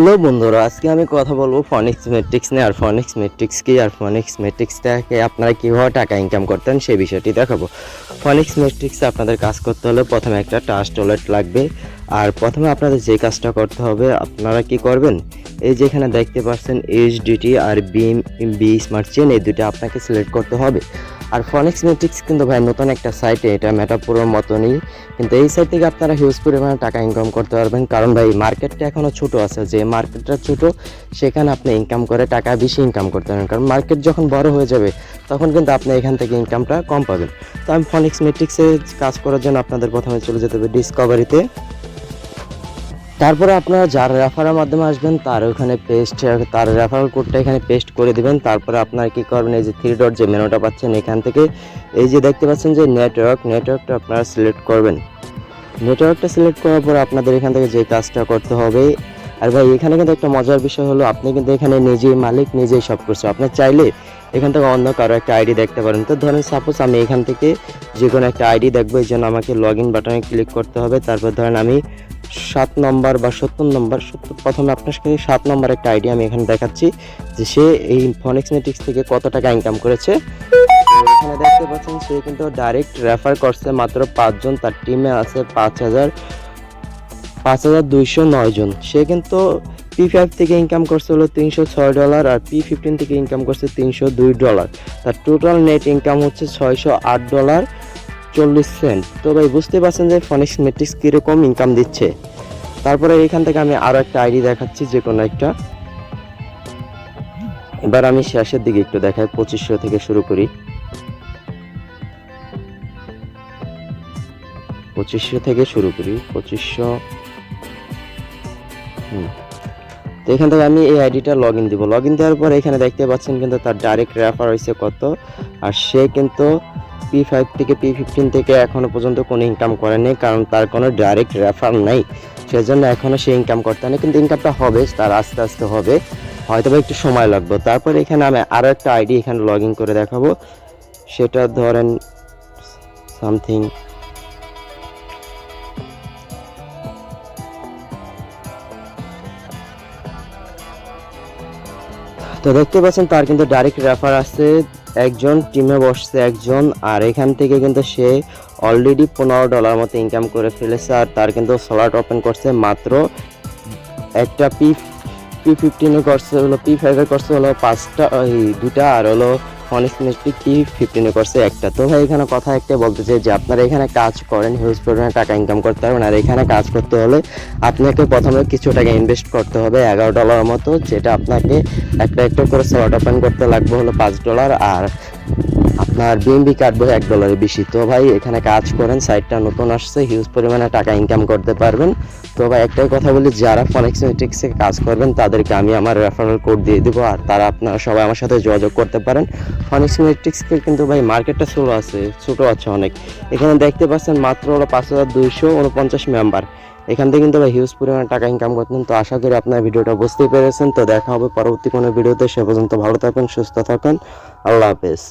Hello বন্ধুরা, আজকে আমি কথা বলব ফনিক্স মেট্রিক্স নিয়ে। আর ফনিক্স মেট্রিক্স কি? আর ফনিক্স মেট্রিক্সটাকে আপনারা কীভাবে টাকা ইনকাম করতেন সেই বিষয়টি দেখাবো। ফনিক্স মেট্রিক্সে আপনাদের কাজ করতে হলে প্রথমে একটা টাচ টয়লেট লাগবে। আর প্রথমে আপনাদের যে কাজটা করতে হবে, আপনারা কি করবেন? এই যেখানে দেখতে পাচ্ছেন এইচডিটি আর বিম বি স্মার্ট চেন এই দুটো আপনাকে সিলেক্ট করতে হবে। আর ফনিক্স মেট্রিক্স কিন্তু ভাই নতুন একটা সাইটে এটা মেটাপুরোর মতনই। কিন্তু এই সাইট থেকে আপনারা হিউজ পরিমাণে টাকা ইনকাম করতে পারবেন। কারণ ভাই মার্কেটটা এখনও ছোট আছে। যে মার্কেটটা ছোট, সেখানে আপনি ইনকাম করে টাকা বেশি ইনকাম করতে পারবেন। কারণ মার্কেট যখন বড় হয়ে যাবে, তখন কিন্তু আপনি এখান থেকে ইনকামটা কম পাবেন। তো আমি ফনিক্স মেট্রিক্সে কাজ করার জন্য আপনাদের প্রথমে চলে যেতে হবে ডিসকভারিতে তারপরে আপনারা যার রেফারের মাধ্যমে আসবেন, তার ওখানে পেস্ট তার রেফারেল কোডটা এখানে পেস্ট করে দিবেন। তারপরে আপনারা কী করবেন, এই যে থ্রি ডট যে মেনুটা পাচ্ছেন এখান থেকে, এই যে দেখতে পাচ্ছেন যে নেটওয়ার্ক নেটওয়ার্কটা আপনারা সিলেক্ট করবেন। নেটওয়ার্কটা সিলেক্ট করার পর আপনাদের এখান থেকে যে কাজটা করতে হবে, আর ভাই, এখানে কিন্তু একটা মজার বিষয় হলো, আপনি কিন্তু এখানে নিজেই মালিক, নিজেই সব করছে আপনি চাইলে এখান থেকে অন্য কারও একটা আইডি দেখতে পারেন। তো ধরেন সাপোজ আমি এখান থেকে যে কোনো একটা আইডি দেখব, এই জন্য আমাকে লগ ইন বাটনে ক্লিক করতে হবে। তারপর ধরেন আমি সাত নম্বর বা সত্তর নম্বর, সত্তর প্রথমে আপনার সাথে সাত নম্বর একটা আইডিয়া আমি এখানে দেখাচ্ছি যে সে এই ফনিক্স নেটিক্স থেকে কত টাকা ইনকাম করেছে। এখানে দেখতে পাচ্ছেন সে কিন্তু ডাইরেক্ট রেফার করছে মাত্র পাঁচজন, তার টিমে আছে পাঁচ হাজার পাঁচ হাজার দুইশো নয় জন। সে কিন্তু পি ফাইভ থেকে ইনকাম করছে হলো তিনশো ছয় ডলার আর পি ফিফটিন থেকে ইনকাম করছে তিনশো দুই ডলার তার টোটাল নেট ইনকাম হচ্ছে ছয়শো আট ডলার চল্লিশ সেন্ট তো ভাই, বুঝতে পারছেন যে ফনিক্স মেট্রিক্স কীরকম ইনকাম দিচ্ছে? তারপরে এখান থেকে আমি আরও একটা আইডি দেখাচ্ছি, যে কোনো একটা। এবার আমি শেষের দিকে একটু দেখাই, পঁচিশশো থেকে শুরু করি। পঁচিশশো থেকে শুরু করি, পঁচিশশো। হুম। তো এখান থেকে আমি এই আইডিটা লগ ইন দিব। লগ ইন দেওয়ার পর এখানে দেখতে পাচ্ছেন কিন্তু তার ডাইরেক্ট রেফার হয়েছে কত, আর সে কিন্তু পি ফাইভ থেকে পি ফিফটিন থেকে এখনও পর্যন্ত কোনো ইনকাম করেনি কারণ তার কোনো ডাইরেক্ট রেফার নেই। সেজন্য এখনও সে ইনকাম করতে না, কিন্তু ইনকামটা হবে, তার আস্তে আস্তে হবে। হয়তো একটু সময় লাগবে। তারপর এখানে আমি আরও একটা আইডি এখানে লগ করে দেখাবো। সেটা ধরেন সামথিং তো দেখতে পাচ্ছেন তার কিন্তু ডাইরেক্ট রেফার আছে। একজন টিমে বসছে একজন, আর এখান থেকে কিন্তু সে অলরেডি পনেরো ডলার মতো ইনকাম করে ফেলেছে, আর তার কিন্তু স্লট ওপেন করছে মাত্র একটা পি পি ফিফটিনে করছে হলো পি ফাইভের করছে হলো পাঁচটা দুটা, আর হলো অনেস্টনেসলি কি ফিফটিনে করছে একটা? তো ভাই, এখানে কথা একটা বলতে চাই যে আপনারা এখানে কাজ করেন হিউজ পরিমাণে টাকা ইনকাম করতে পারবেন। আর এখানে কাজ করতে হলে আপনাকে প্রথমে কিছু টাকা ইনভেস্ট করতে হবে, এগারো ডলার মতো, যেটা আপনাকে একটা একটা করে স্লট ওপেন করতে লাগবে হলো পাঁচ ডলার আর আপনার বিএমবি কাটবে এক ডলারের বেশি। তো ভাই, এখানে কাজ করেন সাইটটা নতুন আসছে হিউজ পরিমাণে টাকা ইনকাম করতে পারবেন। তো ভাই, একটাই কথা বলি, যারা ফনেক্স মেট্রিক্সে কাজ করবেন, তাদেরকে আমি আমার রেফারেল কোড দিয়ে দেবো, আর তারা আপনারা সবাই আমার সাথে যোগাযোগ করতে পারেন। ফনেক্স মেট্রিক্সকে কিন্তু ভাই মার্কেটটা ছোটো আছে ছোটো আছে অনেক। এখানে দেখতে পাচ্ছেন মাত্র হলো পাঁচ হাজার দুইশো উনপঞ্চাশ মেম্বার এখান থেকে কিন্তু ভাই হিউজ পরিমাণে টাকা ইনকাম করতেন তো আশা করি আপনার ভিডিওটা বুঝতেই পেরেছেন। তো দেখা হবে পরবর্তী কোনো ভিডিওতে। সে পর্যন্ত ভালো থাকুন, সুস্থ থাকুন। আল্লাহ হাফেজ।